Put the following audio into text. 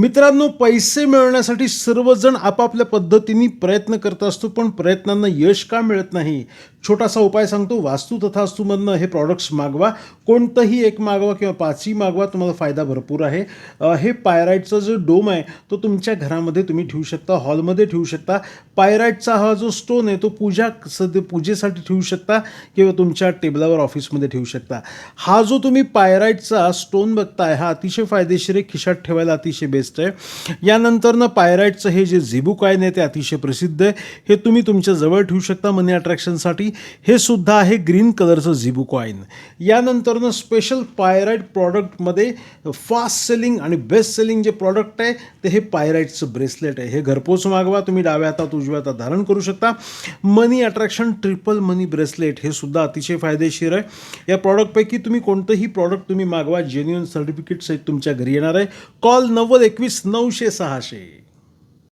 मित्रांनो पैसे मिळवण्यासाठी सर्वजण आपापल्या पद्धतीने प्रयत्न करत असतो पण प्रयत्नांना यश का मिळत नाही? छोटासा उपाय सांगतो वास्तू तथास्तूमधनं हे प्रॉडक्ट्स मागवा. कोणतंही एक मागवा किंवा पाचही मागवा तुम्हाला फायदा भरपूर आहे. हे पायराईटचा जो डोम आहे तो तुमच्या घरामध्ये तुम्ही ठेवू शकता हॉलमध्ये ठेवू शकता. पायराईटचा हा जो स्टोन आहे तो पूजा सध्या पूजेसाठी ठेवू शकता किंवा तुमच्या टेबलावर ऑफिसमध्ये ठेवू शकता. हा जो तुम्ही पायराईटचा स्टोन बघताय हा अतिशय फायदेशीर आहे खिशात ठेवायला अतिशय बेस्ट दिसतंय. यानंतरनं पायराईटचं हे जे झिबू कॉईन आहे ते अतिशय प्रसिद्ध आहे. हे तुम्ही तुमच्या जवळ ठेवू शकता मनी अट्रॅक्शनसाठी. हे सुद्धा आहे ग्रीन कलरचं झिबू कॉईन यानंतरनं स्पेशल पायराईट प्रॉडक्टमध्ये फास्ट सेलिंग आणि बेस्ट सेलिंग जे प्रॉडक्ट आहे ते हे पायराईटचं ब्रेसलेट आहे. हे घरपोच मागवा तुम्ही डाव्या हातात उजव्या हातात धारण करू शकता. Money attraction triple money bracelet हे सुद्धा अतिशय फायदेशीर आहे. या प्रॉडक्टपैकी तुम्ही कोणतंही प्रॉडक्ट तुम्ही मागवा जेन्युअन सर्टिफिकेट सहित तुमच्या घरी येणार आहे. कॉल नव्वद एकवीस नऊशे सहाशे.